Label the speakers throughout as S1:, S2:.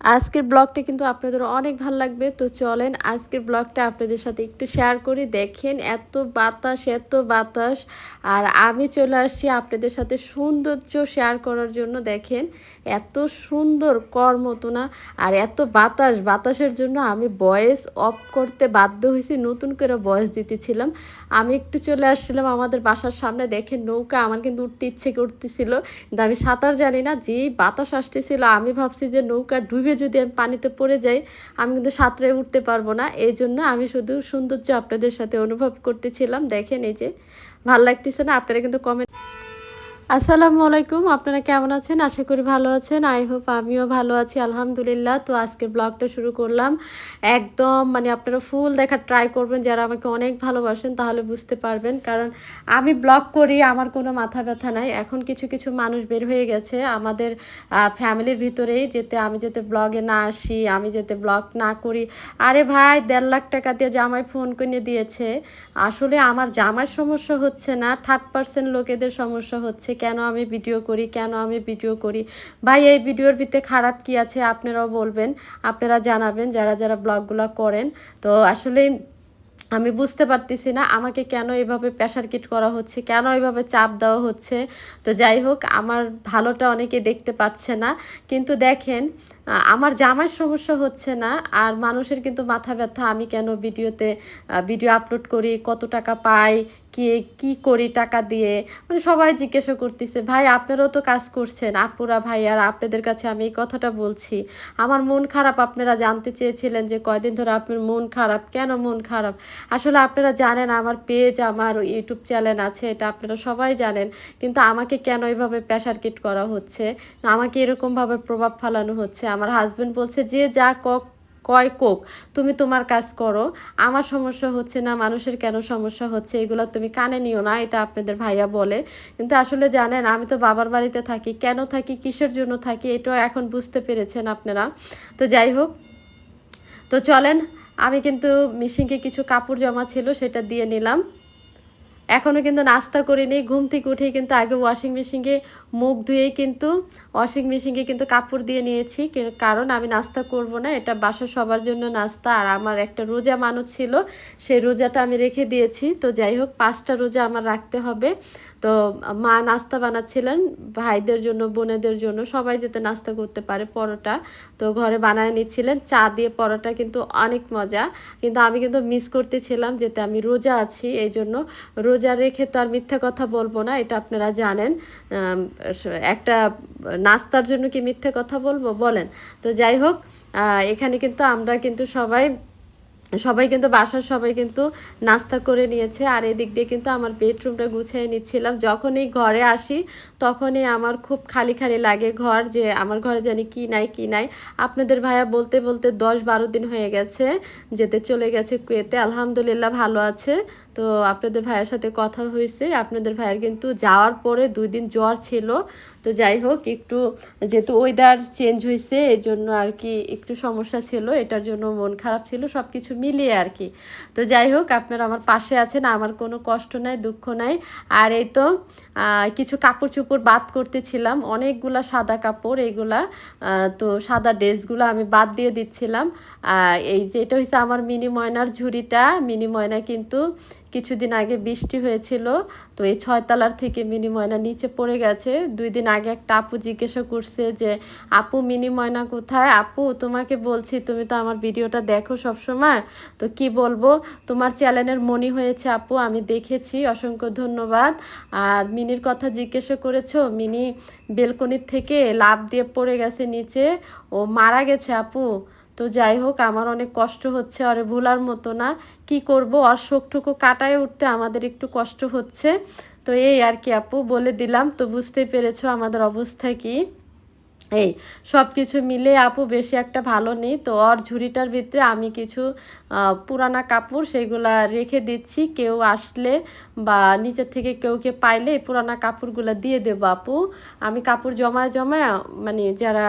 S1: আজকের ব্লগটা কিন্তু আপনাদের অনেক ভালো লাগবে। তো চলেন আজকের ব্লগটা আপনাদের সাথে একটু শেয়ার করি। দেখেন এত বাতাস এত বাতাস। আর আমি চলে আসছি আপনাদের সাথে সৌন্দর্য শেয়ার করার জন্য। দেখেন এত সুন্দর কর মতো না? আর এত বাতাস, বাতাসের জন্য আমি ভয়েস অফ করতে বাধ্য হয়েছি। নতুন করে ভয়েস দিতেছিলাম। আমি একটু চলে আসছিলাম আমাদের বাসার সামনে। দেখেন নৌকা আমার কিন্তু উঠতে ইচ্ছে করতেছিল। কিন্তু আমি সাঁতার জানি না। যেই বাতাস আসতেছিল, আমি ভাবছি যে নৌকা ডুবে যদি আমি পানিতে পড়ে যাই, আমি কিন্তু সাঁতরে উঠতে পারব না। এই জন্য আমি শুধু সৌন্দর্য আপনাদের সাথে অনুভব করতেছিলাম। দেখেন এই যে, ভালো লাগতেছে না? আপনারা কিন্তু কমেন্ট আসসালামু আলাইকুম, আপনারা কেমন আছেন? আশা করি ভালো আছেন। আই হোপ আমিও ভালো আছি, আলহামদুলিল্লাহ। তো আজকের ব্লগটা শুরু করলাম। একদম মানে আপনারা ফুল দেখার ট্রাই করবেন, যারা আমাকে অনেক ভালোবাসেন তাহলে বুঝতে পারবেন। কারণ আমি ব্লগ করি, আমার কোনো মাথা ব্যথা নাই। এখন কিছু কিছু মানুষ বের হয়ে গেছে আমাদের ফ্যামিলির ভিতরেই। যেতে, আমি যেতে ব্লগে না আসি, আমি যেতে ব্লগ না করি। আরে ভাই, দেড় লাখ টাকা দিয়ে জামাই ফোন কিনে দিয়েছে। আসলে আমার জামার সমস্যা হচ্ছে না থার্ড পার্সেন্ট লোকেদের সমস্যা হচ্ছে। কেন আমি ভিডিও করি, কেন আমি ভিডিও করি? ভাই, এই ভিডিওর ভিতরে খারাপ কি আছে আপনারাও বলবেন। আপনারা জানাবেন যারা যারা ব্লগগুলো করেন। তো আসলে আমি বুঝতে পারতেছি না আমাকে কেন এভাবে প্রেশার কিট করা হচ্ছে, কেন এভাবে চাপ দেওয়া হচ্ছে। তো যাই হোক, আমার ভালোটা অনেকে দেখতে পাচ্ছে না। কিন্তু দেখেন আমার জামার সমস্যা হচ্ছে না, আর মানুষের কিন্তু মাথা ব্যথা, আমি কেন ভিডিওতে ভিডিও আপলোড করি, কত টাকা পাই, কে কি করি টাকা দিয়ে? মানে সবাই জিজ্ঞাসা করতেছে, ভাই, আপনারাও তো কাজ করছেন, আপুরা ভাই, আর আপনাদের কাছে আমি এই কথাটা বলছি। আমার মন খারাপ, আপনারা জানতে চেয়েছিলেন যে কয়দিন ধরে আপনার মন খারাপ, কেন মন খারাপ? আসলে আপনারা জানেন, আমার পেজ আমার ইউটিউব চ্যানেল আছে, এটা আপনারা সবাই জানেন, কিন্তু আমাকে কেন এইভাবে প্রেশার কিট করা হচ্ছে? আমাকে এরকমভাবে প্রভাব ফেলানো হচ্ছে আমার হাজব্যান্ড বলছে, যে যা কক, কয় কোক, তুমি তোমার কাজ করো। আমার সমস্যা হচ্ছে না, মানুষের কেন সমস্যা হচ্ছে, এগুলো তুমি কানে নিও না, এটা আপনাদের ভাইয়া বলে। কিন্তু আসলে জানেন, আমি তো বাবার বাড়িতে থাকি, কেন থাকি, কিসের জন্য থাকি, এটাও এখন বুঝতে পেরেছেন আপনারা। তো যাই হোক, তো চলেন, আমি কিন্তু মিশিংকে কিছু কাপড় জমা ছিল, সেটা দিয়ে নিলাম। এখনও কিন্তু নাস্তা করিনি, ঘুম থেকে উঠেই কিন্তু আগে ওয়াশিং মেশিনে মুখ ধুয়েই কিন্তু ওয়াশিং মেশিনে কিন্তু কাপড় দিয়ে নিয়েছি। কারণ আমি নাস্তা করব না, এটা বাসার সবার জন্য নাস্তা। আর আমার একটা রোজা মানুষ ছিল, সেই রোজাটা আমি রেখে দিয়েছি। তো যাই হোক, পাঁচটা রোজা আমার রাখতে হবে। তো মা নাস্তা বানাচ্ছিলেন, ভাইদের জন্য, বোনেদের জন্য, সবাই যাতে নাস্তা করতে পারে পরোটা। তো ঘরে বানায় নিচ্ছিলেন, চা দিয়ে পরোটা কিন্তু অনেক মজা। কিন্তু আমি কিন্তু মিস করতেছিলাম, যেতে আমি রোজা আছি এই জন্য রোজা রেখে তো আর মিথ্যা কথা বলব না, এটা আপনারা জানেন। একটা নাস্তার জন্য কি মিথ্যে কথা বলব? বলেন। তো যাই হোক এখানে কিন্তু আমরা কিন্তু সবাই সবাই কিন্তু বাসার সবাই কিন্তু নাস্তা করে নিয়েছে। আর এদিক দিয়ে কিন্তু আমার বেডরুমটা গুছিয়ে নিচ্ছিলাম। যখনই ঘরে আসি, তখনই আমার খুব খালি খালি লাগে ঘর যে আমার ঘরে জানি কি নাই কি নাই। আপনাদের ভাইয়া বলতে বলতে দশ বারো দিন হয়ে গেছে, যেতে চলে গেছে কুয়েতে। আলহামদুলিল্লাহ ভালো আছে। তো আপনাদের ভাইয়ের সাথে কথা হয়েছে। আপনাদের ভাইয়ের কিন্তু যাওয়ার পরে দুই দিন জ্বর ছিল। তো যাই হোক, একটু যেহেতু ওয়েদার চেঞ্জ হয়েছে এই জন্য আর কি একটু সমস্যা ছিল। এটার জন্য মন খারাপ ছিল। সব কিছু মিলিয়ে আর কি। তো যাই হোক, আপনারা আমার পাশে আছেন, আমার কোনো কষ্ট নাই, দুঃখ নাই। আর এই তো কিছু কাপড় চোপড় বাদ করতেছিলাম, অনেকগুলা সাদা কাপড় এইগুলা তো সাদা ড্রেসগুলো আমি বাদ দিয়ে দিচ্ছিলাম। এই যে এটা হচ্ছে আমার মিনি ময়নার ঝুড়িটা, মিনি ময়না কিন্তু কিছুদিন আগে বৃষ্টি হয়েছিল, তো এই ছয়তলার থেকে মিনি ময়না নিচে পড়ে গেছে। দুই দিন আগে একটা আপু জিজ্ঞাসা করছে যে, আপু, মিনি ময়না কোথায়? আপু, তোমাকে বলছি, তুমি তো আমার ভিডিওটা দেখো সব সময় তো কি বলব? তোমার চ্যানেলের মনি হয়েছে আপু, আমি দেখেছি, অসংখ্য ধন্যবাদ। আর মিনির কথা জিজ্ঞাসা করেছ, মিনি বেলকনির থেকে লাভ দিয়ে পড়ে গেছে নিচে। ও মারা গেছে আপু। তো যাই হোক, আমার অনেক কষ্ট হচ্ছে, আরে ভুলার মতো না। কি করব? আর শোকটুকু কাটায় উঠতে আমাদের একটু কষ্ট হচ্ছে। তো এই আর কি আপু, বলে দিলাম। তো বুঝতে পেরেছ আমাদের অবস্থা কি? এই সব কিছু মিলে আপু বেশি একটা ভালো নেই, তো ওর ঝুড়িটার ভিতরে আমি কিছু পুরানা কাপড় সেগুলা রেখে দিচ্ছি, কেউ আসলে বা নিচের থেকে কেউ কে পাইলে পুরানা কাপড়গুলো দিয়ে দেবো আপু। আমি কাপড় জমায় জমায় মানে যারা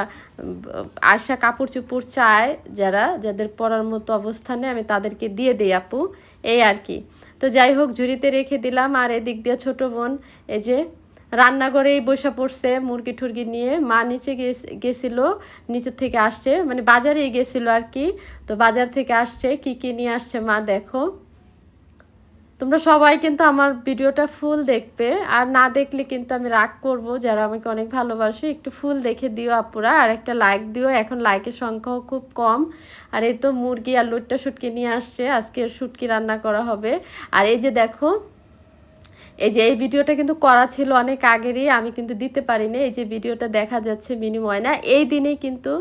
S1: আসা কাপড় চুপড় চায়, যারা, যাদের পরার মতো অবস্থানে আমি তাদেরকে দিয়ে দিই আপু, এই আর কি। তো যাই হোক, ঝুড়িতে রেখে দিলাম, আর এদিক দিয়ে ছোটো বোন, এই যে রান্নাঘরেই বসে পড়ছে মুরগি টুরগি নিয়ে। মা নিচে গেছ- গেছিল, নিচের থেকে আসছে মানে বাজারেই গেছিল আর কি। তো বাজার থেকে আসছে, কি কি নিয়ে আসছে মা দেখো। তোমরা সবাই কিন্তু আমার ভিডিওটা ফুল দেখবে, আর না দেখলে কিন্তু আমি রাগ করব, যারা আমাকে অনেক ভালোবাসো, একটু ফুল দেখে দিও আপুরা, আর একটা লাইক দিও। এখন লাইকের সংখ্যাও খুব কম। আর এই তো মুরগি আর লুটটা শুটকি নিয়ে আসছে, আজকে শুটকি রান্না করা হবে। আর এই যে দেখো এই যে এই ভিডিওটা কিন্তু করা ছিল অনেক আগেরই, আমি কিন্তু দিতে পারিনি। এই যে ভিডিওটা দেখা যাচ্ছে মিনি ময়না, এই দিনেই কিন্তু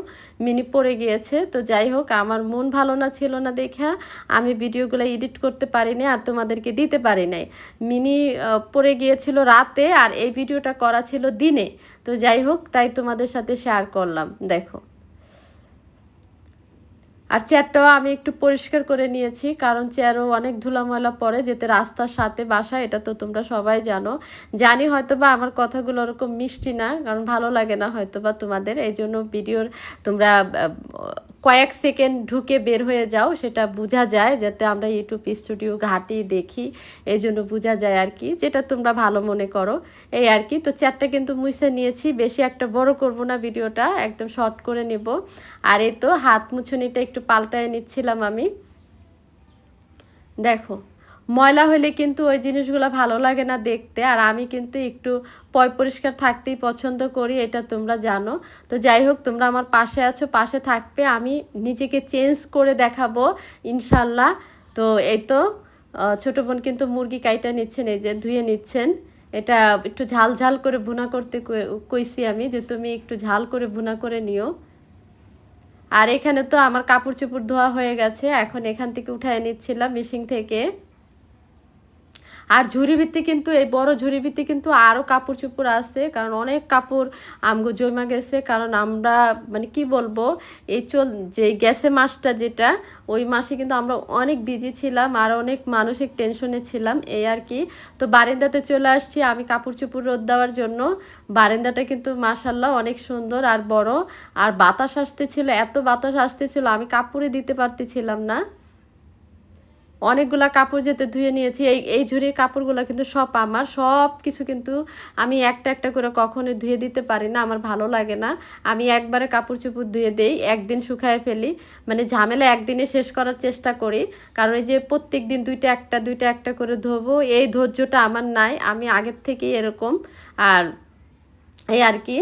S1: মিনি পড়ে গিয়েছে। তো যাই হোক, আমার মন ভালো না ছিল না দেখা আমি ভিডিওগুলো এডিট করতে পারিনি আর তোমাদেরকে দিতে পারি নাই। মিনি পড়ে গিয়েছিল রাতে আর এই ভিডিওটা করা ছিল দিনে। তো যাই হোক, তাই তোমাদের সাথে শেয়ার করলাম। দেখো। আর চেয়ারটাও আমি একটু পরিষ্কার করে নিয়েছি, কারণ চেয়ারও অনেক ধুলাময়লা পড়ে, যেতে রাস্তার সাথে বাসা, এটা তো তোমরা সবাই জানো। জানি হয়তো বা আমার কথাগুলো ওরকম মিষ্টি না, কারণ ভালো লাগে না হয়তো বা তোমাদের এই জন্য ভিডিওর তোমরা কয়েক সেকেন্ড ঢুকে বের হয়ে যাও, সেটা বোঝা যায় যাতে আমরা ইউটিউব স্টুডিও ঘাটি দেখি। এই জন্য বোঝা যায় আর কি, যেটা তোমরা ভালো মনে করো। এই আর কি, তো চারটা কিন্তু মুছে নিয়েছি। বেশি একটা বড় করব না ভিডিওটা, একদম শর্ট করে নেব। আর এই তো হাত মুছুনিটা একটু পাল্টায় নিচ্ছিলাম আমি। দেখো। ময়লা হলে কিন্তু ওই জিনিসগুলো ভালো লাগে না দেখতে। আর আমি কিন্তু একটু পয় পরিষ্কার থাকতেই পছন্দ করি, এটা তোমরা জানো। তো যাই হোক, তোমরা আমার পাশে আছো, পাশে থাকবে। আমি নিজেকে চেঞ্জ করে দেখাবো, ইনশাল্লাহ। তো এই তো ছোটো বোন কিন্তু মুরগি কাইটা নিচ্ছেন, এই যে ধুয়ে নিচ্ছেন। এটা একটু ঝাল ঝাল করে ভুনা করতে কই- কইছি আমি যে তুমি একটু ঝাল করে ভুনা করে নিও। আর এখানে তো আমার কাপড় চোপড় ধোয়া হয়ে গেছে, এখন এখান থেকে উঠায় নিচ্ছিলাম মিশিং থেকে। আর ঝুড়ি ভিত্তি কিন্তু, এই বড় ঝুড়ি ভিত্তি কিন্তু আরও কাপড় চোপড় আছে, কারণ অনেক কাপড় আমগো জমা গেছে, কারণ আমরা মানে কি বলব, এই চল, যে গ্যাসে মাসটা যেটা, ওই মাসে কিন্তু আমরা অনেক বিজি ছিলাম আর অনেক মানসিক টেনশনে ছিলাম, এই আর কি। তো বারান্দাতে চলে আসছি, আমি কাপড় চোপড় রোদ দেওয়ার জন্য। বারান্দাটা কিন্তু মাসাল্লাহ অনেক সুন্দর আর বড়, আর বাতাস আসতেছিল, এত বাতাস আসতেছিল, আমি কাপড়ে দিতে পারতেছিলাম না। অনেকগুলা কাপড় যেতে ধুয়ে নিয়েছি, এই এই ঝুড়ির কাপড়গুলো কিন্তু সব আমার, সব কিছু কিন্তু আমি একটা একটা করে কখনো ধুয়ে দিতে পারি না, আমার ভালো লাগে না। আমি একবারে কাপড় চোপড় ধুয়ে দেই, একদিন শুকায় ফেলি মানে ঝামেলা একদিনে শেষ করার চেষ্টা করি। কারণ এই যে প্রত্যেক দিন দুইটা একটা দুইটা একটা করে ধোবো, এই ধৈর্যটা আমার নাই, আমি আগের থেকেই এরকম। আর এই আর কি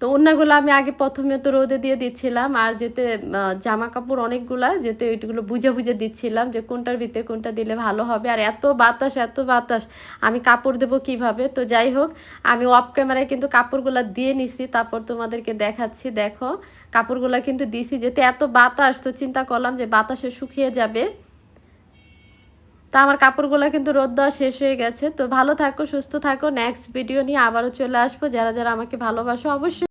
S1: তো ওড়নাগুলো আমি আগে প্রথমে তো রোদে দিয়ে দিচ্ছিলাম, আর যেতে জামা কাপড় অনেকগুলা, যেতে ওইগুলো বুঝে বুঝে দিচ্ছিলাম যে কোনটার ভিতরে কোনটা দিলে ভালো হবে। আর এত বাতাস এত বাতাস, আমি কাপড় দেবো কীভাবে? তো যাই হোক, আমি অফ ক্যামেরায় কিন্তু কাপড়গুলো দিয়ে নিছি, তারপর তোমাদেরকে দেখাচ্ছি। দেখো, কাপড়গুলো কিন্তু দিছি, যেতে এত বাতাস, তো চিন্তা করলাম যে বাতাসে শুকিয়ে যাবে। তা আমার কাপড়গুলো কিন্তু রোদ দেওয়া শেষ হয়ে গেছে। তো ভালো থাকো, সুস্থ থাকো। নেক্সট ভিডিও নিয়ে আবারও চলে আসব। যারা যারা আমাকে ভালোবাসো, অবশ্যই